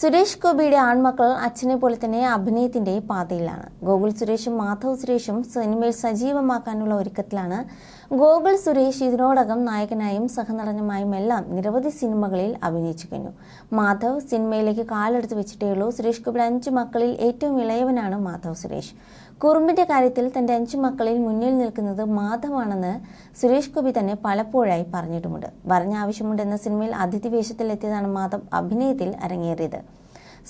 സുരേഷ് ഗോപിയുടെ ആൺമക്കൾ അച്ഛനെ പോലെ തന്നെ അഭിനയത്തിന്റെ പാതയിലാണ്. ഗോകുൽ സുരേഷും മാധവ് സുരേഷും സിനിമയിൽ സജീവമാക്കാനുള്ള ഒരുക്കത്തിലാണ്. ഗോകുൽ സുരേഷ് ഇതിനോടകം നായകനായും സഹനടനുമായും എല്ലാം നിരവധി സിനിമകളിൽ അഭിനയിച്ചു കഴിഞ്ഞു. മാധവ് സിനിമയിലേക്ക് കാലെടുത്ത് വെച്ചിട്ടേ ഉള്ളൂ സുരേഷ് ഗോപിയുടെ അഞ്ചു മക്കളിൽ ഏറ്റവും ഇളയവനാണ് മാധവ് സുരേഷ്. കുറുമ്പിന്റെ കാര്യത്തിൽ തന്റെ അഞ്ചു മക്കളിൽ മുന്നിൽ നിൽക്കുന്നത് മാധവാണെന്ന് സുരേഷ് ഗോപി തന്നെ പലപ്പോഴായി പറഞ്ഞിട്ടുമുണ്ട്. പറഞ്ഞ ആവശ്യമുണ്ടെന്ന സിനിമയിൽ അതിഥി വേഷത്തിലെത്തിയതാണ് മാധവ് അഭിനയത്തിൽ അരങ്ങേറിയത്.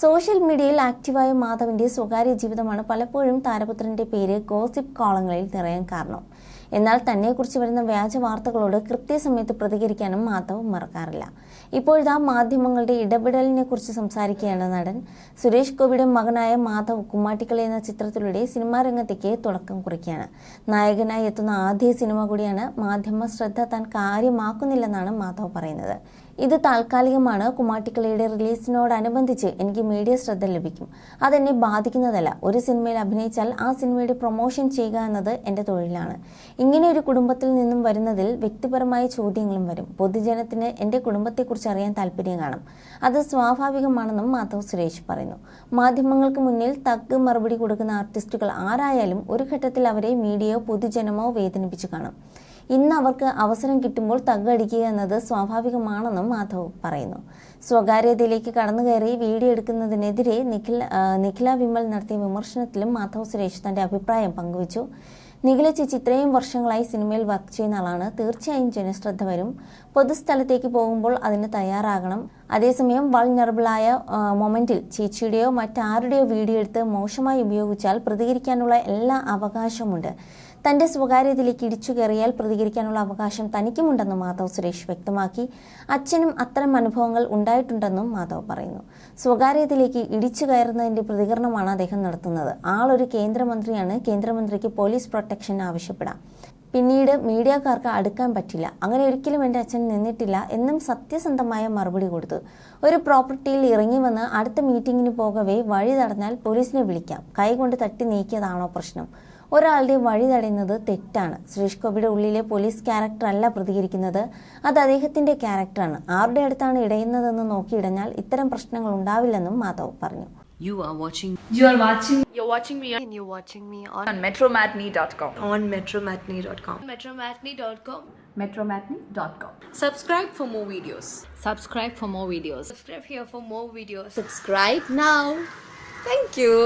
സോഷ്യൽ മീഡിയയിൽ ആക്റ്റീവായ മാധവിന്റെ സ്വകാര്യ ജീവിതമാണ് പലപ്പോഴും താരപുത്രന്റെ പേര് ഗോസിപ്പ് കോളങ്ങളിൽ നിറയാൻ കാരണം. എന്നാൽ തന്നെക്കുറിച്ച് വരുന്ന വ്യാജ വാർത്തകളോട് കൃത്യസമയത്ത് പ്രതികരിക്കാനും മാധവ് മറക്കാറില്ല. ഇപ്പോഴിതാ മാധ്യമങ്ങളുടെ ഇടപെടലിനെ കുറിച്ച് സംസാരിക്കുകയാണ് നടൻ. സുരേഷ് ഗോപിയുടെ മകനായ മാധവ് കുമ്മാട്ടിക്കളി എന്ന ചിത്രത്തിലൂടെ സിനിമാ രംഗത്തേക്ക് തുടക്കം കുറിക്കുകയാണ്. നായകനായി എത്തുന്ന ആദ്യ സിനിമ കൂടിയാണ് മാധ്യമ ശ്രദ്ധ താൻ കാര്യമാക്കുന്നില്ലെന്നാണ് മാധവ് പറയുന്നത്. ഇത് താൽക്കാലികമാണ്. കുമാട്ടിക്കളിയുടെ റിലീസിനോടനുബന്ധിച്ച് എനിക്ക് മീഡിയ ശ്രദ്ധ ലഭിക്കും. അതെന്നെ ബാധിക്കുന്നതല്ല. ഒരു സിനിമയിൽ അഭിനയിച്ചാൽ ആ സിനിമയുടെ പ്രൊമോഷൻ ചെയ്യുക എന്നത് എന്റെ തൊഴിലാണ്. ഇങ്ങനെ ഒരു കുടുംബത്തിൽ നിന്നും വരുന്നതിൽ വ്യക്തിപരമായ ചോദ്യങ്ങളും വരും. പൊതുജനത്തിന് എന്റെ കുടുംബത്തെക്കുറിച്ച് അറിയാൻ താല്പര്യം കാണും. അത് സ്വാഭാവികമാണെന്നും മാധവ് സുരേഷ് പറയുന്നു. മാധ്യമങ്ങൾക്ക് മുന്നിൽ തഗ് മറുപടി കൊടുക്കുന്ന ആർട്ടിസ്റ്റുകൾ ആരായാലും ഒരു ഘട്ടത്തിൽ അവരെ മീഡിയയോ പൊതുജനമോ വേദനിപ്പിച്ചു കാണും. ഇന്ന് അവർക്ക് അവസരം കിട്ടുമ്പോൾ തകടിക്കുക എന്നത് സ്വാഭാവികമാണെന്നും മാധവ് പറയുന്നു. സ്വകാര്യതയിലേക്ക് കടന്നു കയറി വീഡിയോ എടുക്കുന്നതിനെതിരെ നിഖില നിഖില വിമൽ നടത്തിയ വിമർശനത്തിലും മാധവ് സുരേഷ് തന്റെ അഭിപ്രായം പങ്കുവച്ചു. നിഖില ചേച്ചി ഇത്രയും വർഷങ്ങളായി സിനിമയിൽ വർക്ക് ചെയ്യുന്ന ആളാണ്. തീർച്ചയായും ജനശ്രദ്ധ വരും. പൊതുസ്ഥലത്തേക്ക് പോകുമ്പോൾ അതിന് തയ്യാറാകണം. അതേസമയം വൾനറബിളായ മൊമെന്റിൽ ചേച്ചിയുടെയോ മറ്റാരുടെയോ വീഡിയോ എടുത്ത് മോശമായി ഉപയോഗിച്ചാൽ പ്രതികരിക്കാനുള്ള എല്ലാ അവകാശമുണ്ട്. തന്റെ സ്വകാര്യതയിലേക്ക് ഇടിച്ചു കയറിയാൽ പ്രതികരിക്കാനുള്ള അവകാശം തനിക്കുമുണ്ടെന്നും മാധവ് സുരേഷ് വ്യക്തമാക്കി. അച്ഛനും അത്തരം അനുഭവങ്ങൾ ഉണ്ടായിട്ടുണ്ടെന്നും മാധവ് പറയുന്നു. സ്വകാര്യതയിലേക്ക് ഇടിച്ചു കയറുന്നതിന്റെ പ്രതികരണമാണ് അദ്ദേഹം നടത്തുന്നത്. ആളൊരു കേന്ദ്രമന്ത്രിയാണ്. കേന്ദ്രമന്ത്രിക്ക് പോലീസ് പ്രൊട്ടക്ഷൻ ആവശ്യപ്പെടാം. പിന്നീട് മീഡിയക്കാർക്ക് അടുക്കാൻ പറ്റില്ല. അങ്ങനെ ഒരിക്കലും എന്റെ അച്ഛൻ നിന്നിട്ടില്ല എന്നും സത്യസന്ധമായ മറുപടി കൊടുത്തു. ഒരു പ്രോപ്പർട്ടിയിൽ ഇറങ്ങി വന്ന് അടുത്ത മീറ്റിംഗിന് പോകവേ വഴി തടഞ്ഞാൽ പോലീസിനെ വിളിക്കാം. കൈകൊണ്ട് തട്ടി നീക്കിയതാണോ പ്രശ്നം? ഒരാളുടെ വഴി തടയുന്നത് തെറ്റാണ് സുരേഷ് ഗോപിയുടെ ഉള്ളിലെ പോലീസ് ക്യാരക്ടർ അല്ല പ്രതികരിക്കുന്നത് അത് അദ്ദേഹത്തിന്റെ ക്യാരക്ടറാണ് ആരുടെ അടുത്താണ് ഇടയുന്നതെന്ന് നോക്കിയിടഞ്ഞാൽ ഇത്തരം പ്രശ്നങ്ങൾ ഉണ്ടാവില്ലെന്നും മാധവ് പറഞ്ഞു You are watching You are watching You're watching me and you're watching me on, on metromatney.com. on metromatney.com. metromatney.com. metromatney.com. Subscribe for more videos. subscribe for more videos. Subscribe here for more videos. Subscribe now. Thank you.